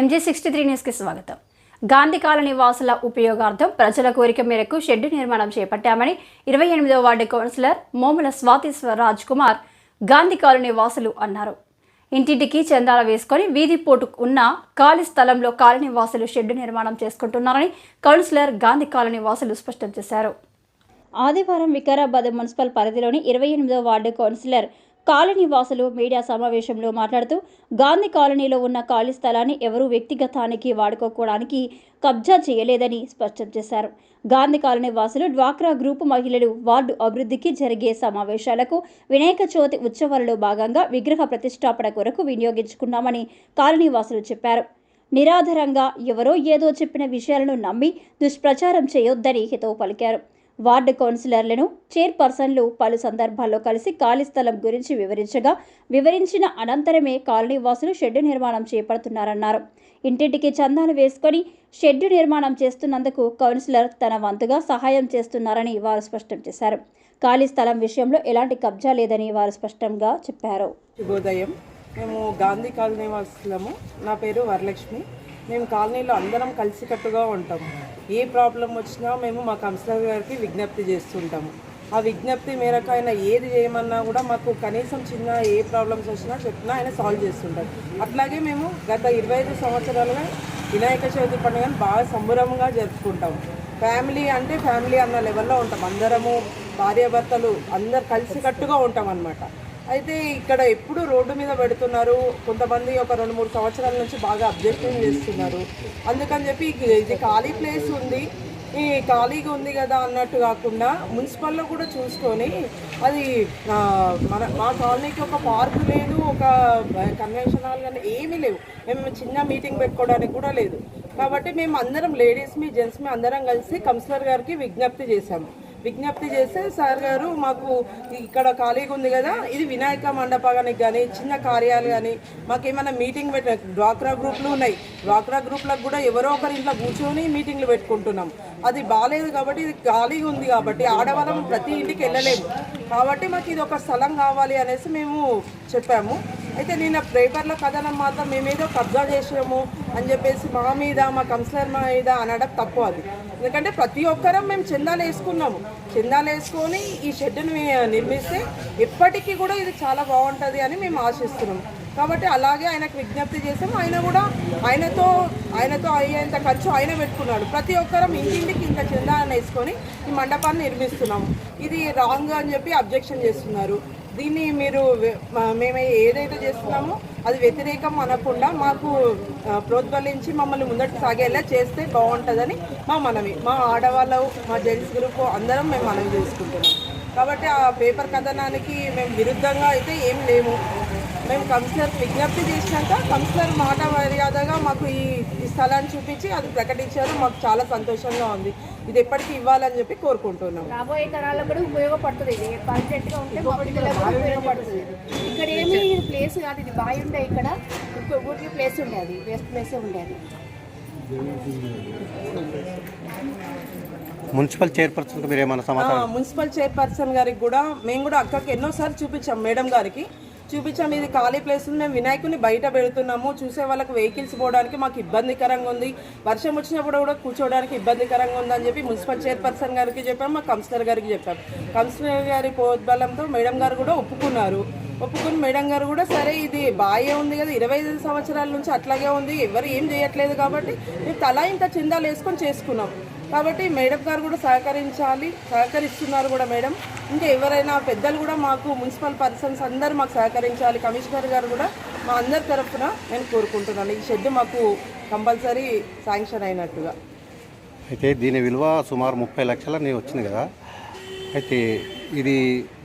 MG sixty three న్యూస్కి స్వాగతం. Gandhi colony వాసుల ఉపయోగార్థం ప్రజల కోరిక మేరకు షెడ్డు నిర్మాణం చేపట్టామని ఇరవై ఎనిమిదో ward councillor Momula Swatheeswara Raj Kumar Gandhi colony వాసులు అన్నారు. ఇంటింటికి చందాల వేసుకొని వీధి పోటు ఉన్న ఖాళీ స్థలంలో కాలనీ వాసులు షెడ్డు నిర్మాణం చేసుకుంటున్నారని కౌన్సిలర్ గాంధీ కాలనీ వాసులు స్పష్టం చేశారు. ఆదివారం వికారాబాద్ మున్సిపల్ పరిధిలోని ఇరవై ఎనిమిదో వార్డు కౌన్సిలర్ కాలనీ వాసులు మీడియా సమావేశంలో మాట్లాడుతూ గాంధీ కాలనీలో ఉన్న ఖాళీ స్థలాన్ని ఎవరూ వ్యక్తిగతానికి వాడుకోవడానికి కబ్జా చేయలేదని స్పష్టం చేశారు. గాంధీ కాలనీ వాసులు డ్వాక్రా గ్రూపు మహిళలు వార్డు అభివృద్ధికి జరిగే సమావేశాలకు వినాయక చవితి ఉత్సవాలలో భాగంగా విగ్రహ ప్రతిష్టాపన కొరకు వినియోగించుకున్నామని కాలనీ వాసులు చెప్పారు. నిరాధారంగా ఎవరో ఏదో చెప్పిన విషయాలను నమ్మి దుష్ప్రచారం చేయొద్దని హితవు పలికారు. వార్డు కౌన్సిలర్లను చైర్పర్సన్లు పలు సందర్భాల్లో కలిసి ఖాళీ స్థలం గురించి వివరించగా వివరించిన అనంతరమే కాలనీ వాసులు షెడ్డు నిర్మాణం చేపడుతున్నారన్నారు. ఇంటింటికి చందాలు వేసుకొని షెడ్డు నిర్మాణం చేస్తున్నందుకు కౌన్సిలర్ తన వంతుగా సహాయం చేస్తున్నారని వారు స్పష్టం చేశారు. ఖాళీ స్థలం విషయంలో ఎలాంటి కబ్జా లేదని వారు స్పష్టంగా చెప్పారు. శుభోదయం. మేము గాంధీ కాలనీ వాసులము నా పేరు వరలక్ష్మి. మేము కాలనీలో అందరం కలిసికట్టుగా ఉంటాము. ఏ ప్రాబ్లం వచ్చినా మేము మా కౌన్సిలర్ గారికి విజ్ఞప్తి చేస్తుంటాము. ఆ విజ్ఞప్తి మేరకు ఆయన ఏది చేయమన్నా కూడా మాకు కనీసం చిన్న ఏ ప్రాబ్లమ్స్ వచ్చినా చెప్పినా ఆయన సాల్వ్ చేస్తుంటారు అట్లాగే మేము గత ఇరవై ఐదు సంవత్సరాలుగా వినాయక చవితి పండుగను బాగా సంబురంగా జరుపుకుంటాము. ఫ్యామిలీ అంటే ఫ్యామిలీ అన్న లెవెల్లో ఉంటాం. అందరము భార్యాభర్తలు అందరు కలిసికట్టుగా ఉంటాం అనమాట అయితే ఇక్కడ ఎప్పుడు రోడ్డు మీద పెడుతున్నారు? కొంతమంది ఒక రెండు మూడు సంవత్సరాల నుంచి బాగా అబ్జెక్షన్ చేస్తున్నారు. అందుకని చెప్పి ఇది- ఖాళీ ప్లేస్ ఉంది. ఈ ఖాళీగా ఉంది కదా అన్నట్టు కాకుండా మున్సిపల్లో కూడా చూసుకొని అది మన మా కాలనీకి ఒక పార్క్ లేదు ఒక కన్వెన్షన్ హాల్ కానీ ఏమీ లేవు. మేము చిన్న మీటింగ్ పెట్టుకోవడానికి కూడా లేదు. కాబట్టి మేము అందరం లేడీస్ మీ జెంట్స్ మీ అందరం కలిసి కౌన్సిలర్ గారికి విజ్ఞప్తి చేశాము. విజ్ఞప్తి చేస్తే సార్ గారు మాకు ఇక్కడ ఖాళీగా ఉంది కదా ఇది వినాయక మండపానికి కానీ చిన్న కార్యాలు కానీ మాకు ఏమైనా మీటింగ్ పెట్ట డ్వాక్రా గ్రూప్లు ఉన్నాయి. డ్వాక్రా గ్రూప్లకు కూడా ఎవరో ఒకరి ఇంట్లో కూర్చొని మీటింగ్లు పెట్టుకుంటున్నాం. అది బాగాలేదు కాబట్టి ఇది ఖాళీగా ఉంది కాబట్టి ఆడవాళ్ళం ప్రతి ఇంటికి వెళ్ళలేము. కాబట్టి మాకు ఇది ఒక స్థలం కావాలి అనేసి మేము చెప్పాము. అయితే నిన్న పేపర్ల కథనం మాత్రం మేమేదో కబ్జా చేసాము అని చెప్పేసి మా మీద మా కౌన్సిలర్ మీద అనడం తప్పు అది. ఎందుకంటే ప్రతి ఒక్కరం మేము చందాలు వేసుకున్నాము. చందాలు వేసుకొని ఈ షెడ్డును నిర్మిస్తే ఎప్పటికీ కూడా ఇది చాలా బాగుంటుంది అని మేము ఆశిస్తున్నాం. కాబట్టి అలాగే ఆయనకు విజ్ఞప్తి చేసాము. ఆయన కూడా ఆయనతో ఆయనతో అయ్యేంత ఖర్చు ఆయన పెట్టుకున్నాడు. ప్రతి ఒక్కరం ఇంటింటికి ఇంత చందాలను వేసుకొని ఈ మండపాన్ని నిర్మిస్తున్నాము. ఇది రాంగ్ అని చెప్పి అబ్జెక్షన్ చేస్తున్నారు. దీన్ని మీరు మేము ఏదైతే చేస్తున్నామో అది వ్యతిరేకం అనకుండా మాకు ప్రోద్బలించి మమ్మల్ని ముందట సాగేలా చేస్తే బాగుంటుందని మా మనవి. మా ఆడవాళ్ళు మా జెంట్స్ గ్రూప్ అందరం మేము మనవి చేసుకుంటున్నాం. కాబట్టి ఆ పేపర్ కథనానికి మేము విరుద్ధంగా అయితే ఏం లేము. మేము కౌన్సిలర్ విజ్ఞప్తి చేసినాక కౌన్సిలర్ మాట మర్యాదగా మాకు ఈ స్థలాన్ని చూపించి అది ప్రకటించారు. మాకు చాలా సంతోషంగా ఉంది. ఇది ఎప్పటికీ ఇవ్వాలని చెప్పి కోరుకుంటున్నాం. రాబోయే తరాలకు కూడా ఉపయోగపడుతుంది. ఇది పర్ఫెక్ట్గా ఉంటే మా పిల్లలకు కూడా ఉపయోగపడుతుంది. ఇక్కడ ఏమి ఇది ప్లేస్ కాదు. ఇది బావి ఉండే ఇక్కడ. ఇంకో ఊరికి ప్లేస్ ఉండేది. వేస్ట్ ప్లేస్ ఉండేది. మున్సిపల్ చైర్పర్సన్ మీరు ఏమైనా సమాచారం మున్సిపల్ చైర్పర్సన్ గారికి కూడా మేము కూడా అక్కకి ఎన్నోసార్లు చూపించాం మేడం గారికి. చూపించాము ఇది ఖాళీ ప్లేస్ మేము వినాయకుని బయట పెడుతున్నాము. చూసే వాళ్ళకి వెహికల్స్ పోవడానికి మాకు ఇబ్బందికరంగా ఉంది. వర్షం వచ్చినప్పుడు కూడా కూర్చోవడానికి ఇబ్బందికరంగా ఉందని చెప్పి మున్సిపల్ చైర్పర్సన్ గారికి చెప్పాం మా కౌన్సిలర్ గారికి చెప్పాం కౌన్సిలర్ గారి పోద్బలంతో మేడం గారు కూడా ఒప్పుకున్నారు. ఒప్పుకుని మేడం గారు కూడా సరే ఇది బాగా ఉంది కదా ఇరవై ఐదు సంవత్సరాల నుంచి అట్లాగే ఉంది. ఎవరు ఏం చేయట్లేదు కాబట్టి మేము తలా ఇంత చందాలు వేసుకొని చేసుకున్నాం. కాబట్టి మేడం గారు కూడా సహకరించాలి. సహకరిస్తున్నారు కూడా మేడం ఇంకా ఎవరైనా పెద్దలు కూడా మాకు మున్సిపల్ పర్సన్స్ అందరూ మాకు సహకరించాలి. కమిషనర్ గారు కూడా మా అందరి తరఫున నేను కోరుకుంటున్నాను. ఈ షెడ్ మాకు కంపల్సరీ శాంక్షన్ అయినట్టుగా. అయితే దీని విలువ సుమారు ముప్పై లక్షలని వచ్చింది కదా. అయితే ఇది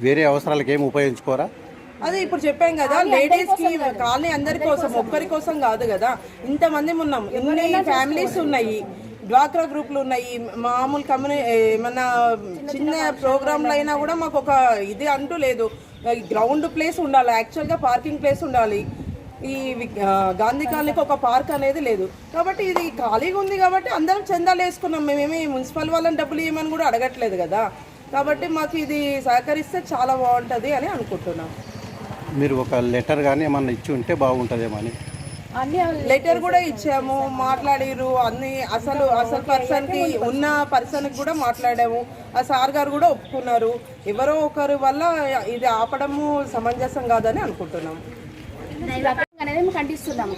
వేరే అవసరాలకు ఏమి ఉపయోగించుకోరా? అదే ఇప్పుడు చెప్పాం కదా లేడీస్కి కాలనీ అందరి కోసం ఒక్కరి కోసం కాదు కదా. ఇంతమంది ఉన్నాం. ఇన్ని ఫ్యామిలీస్ ఉన్నాయి. డ్వాక్రా గ్రూపులు ఉన్నాయి. మామూలు కమ్యూని ఏమన్నా చిన్న ప్రోగ్రాంలు అయినా కూడా మాకు ఒక ఇది అంటూ లేదు. గ్రౌండ్ ప్లేస్ ఉండాలి. యాక్చువల్గా పార్కింగ్ ప్లేస్ ఉండాలి. ఈ గాంధీ కాలనీకి ఒక పార్క్ అనేది లేదు. కాబట్టి ఇది ఖాళీగా ఉంది కాబట్టి అందరం చందాలు వేసుకున్నాం. మేమేమి మున్సిపల్ వాళ్ళని డబ్బులు ఇవ్వమని కూడా అడగట్లేదు కదా. కాబట్టి మాకు ఇది సహకరిస్తే చాలా బాగుంటుంది అని అనుకుంటున్నాం. మీరు ఒక లెటర్ కానీ ఏమన్నా ఇచ్చి ఉంటే బాగుంటుందేమో అని. లెటర్ కూడా ఇచ్చాము మాట్లాడిరు అన్ని అసలు అసలు పర్సన్కి ఉన్న పర్సన్ కూడా మాట్లాడాము. ఆ సార్ గారు కూడా ఒప్పుకున్నారు. ఎవరో ఒకరి వల్ల ఇది ఆపడము సమంజసం కాదని అనుకుంటున్నాము అనేది మేము ఖండిస్తున్నాము?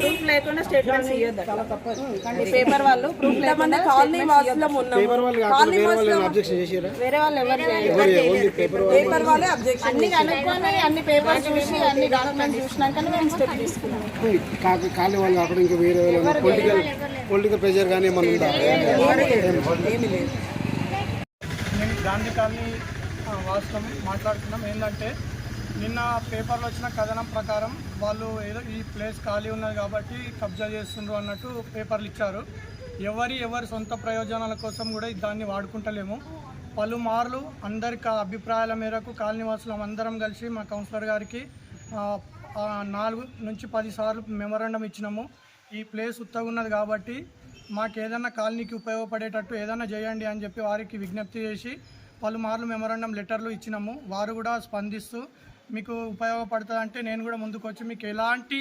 ప్రూఫ్ లేకుండా స్టేట్మెంట్స్ ఇవ్వద్దు పేపర్ వాళ్ళు ప్రూఫ్ లేకుండా కాలనీ వాసులం ఉన్నాము వేరే వాళ్ళు ఎవరు. పేపర్ వాళ్ళే అబ్జెక్షన్ అన్ని కనుక్కొని అన్ని పేపర్స్ చూసి అన్ని డాక్యుమెంట్స్ చూసినాక మేము స్టెప్ తీసుకున్నాం. కాకి కాలి వాళ్ళు కాకుండా ఇంకా వేరే పొలిటికల్ పొలిటికల్ ప్రెషర్ కానీ ఏమన్నా ఉందా? ఏమీ లేదు. మేము గాంధీ కాలనీ వాస్తవం మాట్లాడుతున్నాం. ఏంటంటే నిన్న పేపర్లో వచ్చిన కథనం ప్రకారం వాళ్ళు ఏదో ఈ ప్లేస్ ఖాళీ ఉన్నది కాబట్టి కబ్జా చేస్తుండ్రు అన్నట్టు పేపర్లు ఇచ్చారు. ఎవరి ఎవరి సొంత ప్రయోజనాల కోసం కూడా దాన్ని వాడుకుంటలేము. పలుమార్లు అందరికా అభిప్రాయాల మేరకు కాలనీవాసులం అందరం కలిసి మా కౌన్సిలర్ గారికి నాలుగు నుంచి పది సార్లు మెమరాండం ఇచ్చినాము. ఈ ప్లేస్ ఉత్తగా ఉన్నది కాబట్టి మాకు ఏదైనా కాలనీకి ఉపయోగపడేటట్టు ఏదైనా చేయండి అని చెప్పి వారికి విజ్ఞప్తి చేసి పలుమార్లు మెమరాండం లెటర్లు ఇచ్చినాము. వారు కూడా స్పందిస్తూ మీకు ఉపయోగపడుతుంది అంటే నేను కూడా ముందుకు వచ్చి మీకు ఎలాంటి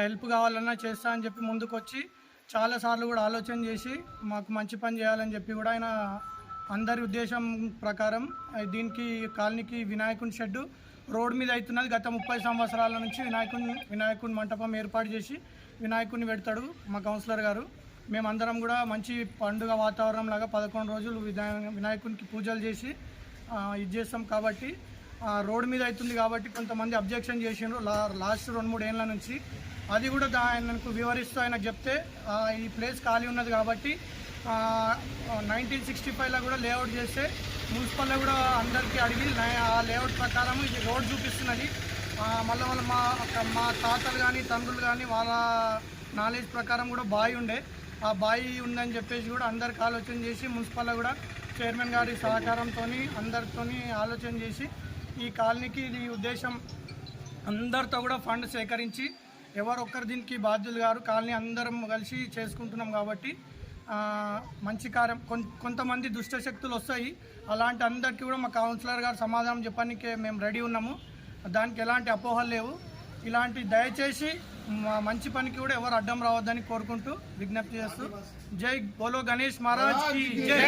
హెల్ప్ కావాలన్నా చేస్తా అని చెప్పి ముందుకొచ్చి చాలాసార్లు కూడా ఆలోచన చేసి మాకు మంచి పని చేయాలని చెప్పి కూడా ఆయన అందరి ఉద్దేశం ప్రకారం దీనికి కాలనీకి వినాయకుని షెడ్డు రోడ్ మీద అవుతున్నది. గత ముప్పై సంవత్సరాల నుంచి వినాయకుని వినాయకుని మంటపం ఏర్పాటు చేసి వినాయకుడిని పెడతాడు మా కౌన్సిలర్ గారు. మేమందరం కూడా మంచి పండుగ వాతావరణం లాగా పదకొండు రోజులు వినాయ వినాయకునికి పూజలు చేసి ఇది చేస్తాం కాబట్టి రోడ్ మీద అవుతుంది కాబట్టి కొంతమంది అబ్జెక్షన్ చేసిండ్రు. లా లాస్ట్ రెండు మూడు ఏళ్ళ నుంచి. అది కూడా ఆయనకు వివరిస్తూ ఆయనకు చెప్తే ఈ ప్లేస్ ఖాళీ ఉన్నది కాబట్టి నైన్టీన్ సిక్స్టీ ఫైవ్లో కూడా లేఅవుట్ చేస్తే మున్సిపల్లో కూడా అందరికీ అడిగి ఆ లేఅవుట్ ప్రకారం ఇది రోడ్ చూపిస్తున్నది. మళ్ళీ వాళ్ళ మా మా తాతలు కానీ తండ్రులు కానీ వాళ్ళ నాలెడ్జ్ ప్రకారం కూడా బావి ఉండే. ఆ బావి ఉందని చెప్పేసి కూడా అందరికి ఆలోచన చేసి మున్సిపల్లో కూడా చైర్మన్ గారి సహకారంతో అందరితో ఆలోచన చేసి ఈ కాలనీకి ఇది ఉద్దేశం అందరితో కూడా ఫండ్ సేకరించి ఎవరొక్కరు దీనికి బాధ్యులు గారు కాలనీ అందరం కలిసి చేసుకుంటున్నాం కాబట్టి మంచి కార్యం. కొంతమంది దుష్ట శక్తులు వస్తాయి. అలాంటి అందరికీ కూడా మా కౌన్సిలర్ గారు సమాధానం చెప్పడానికి మేము రెడీ ఉన్నాము. దానికి ఎలాంటి అపోహలు లేవు. ఇలాంటి దయచేసి మంచి పనికి కూడా ఎవరు అడ్డం రావద్దని కోరుకుంటూ విజ్ఞప్తి చేస్తూ జై బోలో గణేష్ మహారాజ్ జై!